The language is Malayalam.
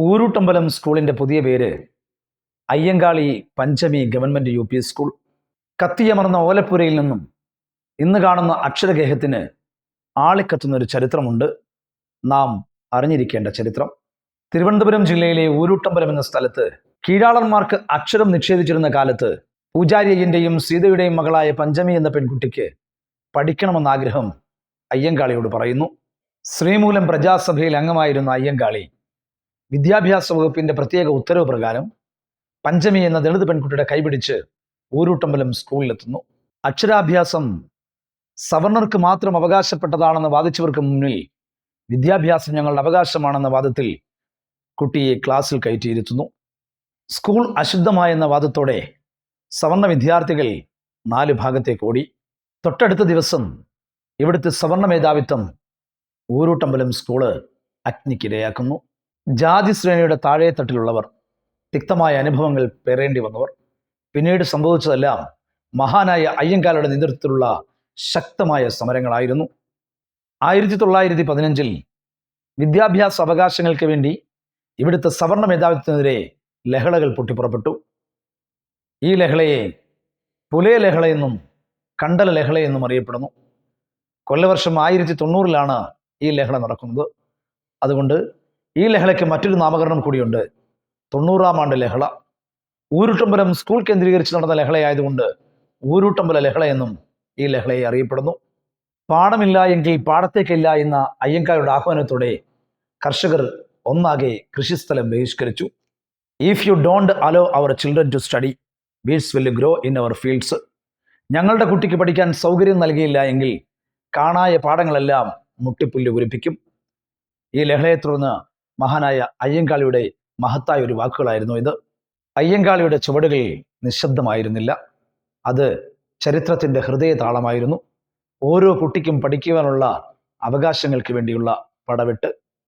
ഊരുട്ടമ്പലം സ്കൂളിന്റെ പുതിയ പേര് Ayyankali Panchami government U P school. കത്തിയമർന്ന ഓലപ്പുരയിൽ നിന്നും ഇന്ന് കാണുന്ന അക്ഷരഗേഹത്തിന് ആളിക്കത്തുന്നൊരു ചരിത്രമുണ്ട്. നാം അറിഞ്ഞിരിക്കേണ്ട ചരിത്രം. തിരുവനന്തപുരം ജില്ലയിലെ ഊരുട്ടമ്പലം എന്ന സ്ഥലത്ത് കീഴാളന്മാർക്ക് അക്ഷരം നിഷേധിച്ചിരുന്ന കാലത്ത് പൂജാരിയയ്യന്റെയും സീതയുടെയും മകളായ പഞ്ചമി എന്ന പെൺകുട്ടിക്ക് പഠിക്കണമെന്ന ആഗ്രഹം അയ്യങ്കാളിയോട് പറയുന്നു. ശ്രീമൂലം പ്രജാസഭയിൽ അംഗമായിരുന്ന അയ്യങ്കാളി വിദ്യാഭ്യാസ വകുപ്പിന്റെ പ്രത്യേക ഉത്തരവ് പ്രകാരം പഞ്ചമി എന്ന ദളിത് പെൺകുട്ടിയുടെ കൈപിടിച്ച് ഊരൂട്ടമ്പലം സ്കൂളിലെത്തുന്നു. അക്ഷരാഭ്യാസം സവർണർക്ക് മാത്രം അവകാശപ്പെട്ടതാണെന്ന് വാദിച്ചവർക്ക് മുന്നിൽ വിദ്യാഭ്യാസം ഞങ്ങളുടെ അവകാശമാണെന്ന വാദത്തിൽ കുട്ടിയെ ക്ലാസ്സിൽ കയറ്റിയിരുത്തുന്നു. സ്കൂൾ അശുദ്ധമായെന്ന വാദത്തോടെ സവർണ വിദ്യാർത്ഥികൾ നാല് ഭാഗത്തേക്ക് ഓടി. തൊട്ടടുത്ത ദിവസം ഇവിടുത്തെ സവർണ മേധാവിത്വം ഊരൂട്ടമ്പലം സ്കൂൾ അഗ്നിക്കിരയാക്കുന്നു. ജാതി ശ്രേണിയുടെ താഴെ തട്ടിലുള്ളവർ തിക്തമായ അനുഭവങ്ങൾ പേറേണ്ടി വന്നവർ പിന്നീട് സംഭവിച്ചതെല്ലാം മഹാനായ അയ്യങ്കാലയുടെ നേതൃത്വത്തിലുള്ള ശക്തമായ സമരങ്ങളായിരുന്നു. ആയിരത്തി തൊള്ളായിരത്തി പതിനഞ്ചിൽ വിദ്യാഭ്യാസ അവകാശങ്ങൾക്ക് വേണ്ടി ഇവിടുത്തെ സവർണ മേധാവിത്വത്തിനെതിരെ ലഹളകൾ പൊട്ടിപ്പുറപ്പെട്ടു ഈ ലഹളയെ പുലയ ലഹളയെന്നും കണ്ടല ലഹളയെന്നും അറിയപ്പെടുന്നു. കൊല്ലവർഷം ആയിരത്തി തൊണ്ണൂറിലാണ് ഈ ലഹള നടക്കുന്നത്. അതുകൊണ്ട് ഈ ലഹളയ്ക്ക് മറ്റൊരു നാമകരണം കൂടിയുണ്ട്. തൊണ്ണൂറാം ആണ്ട് ലഹള. ഊരുട്ടമ്പലം സ്കൂൾ കേന്ദ്രീകരിച്ച് നടന്ന ലഹളയായതുകൊണ്ട് ഊരുട്ടമ്പല ലഹള എന്നും ഈ ലഹളയെ അറിയപ്പെടുന്നു. പാടമില്ല എങ്കിൽ പാടത്തേക്കില്ല എന്ന അയ്യങ്കാരുടെ ആഹ്വാനത്തോടെ കർഷകർ ഒന്നാകെ കൃഷിസ്ഥലം ബഹിഷ്കരിച്ചു. If you don't allow our children to study weeds will grow in our fields ഞങ്ങളുടെ കുട്ടിക്ക് പഠിക്കാൻ സൗകര്യം നൽകിയില്ല എങ്കിൽ കാണായ പാടങ്ങളെല്ലാം മുട്ടിപ്പുല്ല് കുരിപ്പിക്കും. ഈ ലഹളയെ തുടർന്ന് മഹാനായ അയ്യങ്കാളിയുടെ മഹത്തായ ഒരു വാക്കുകളായിരുന്നു ഇത്. അയ്യങ്കാളിയുടെ ചുവടുകൾ നിശബ്ദമായിരുന്നില്ല. അത് ചരിത്രത്തിന്റെ ഹൃദയതാളമായിരുന്നു. ഓരോ കുട്ടിക്കും പഠിക്കുവാനുള്ള അവകാശങ്ങൾക്ക് വേണ്ടിയുള്ള പടവെട്ട്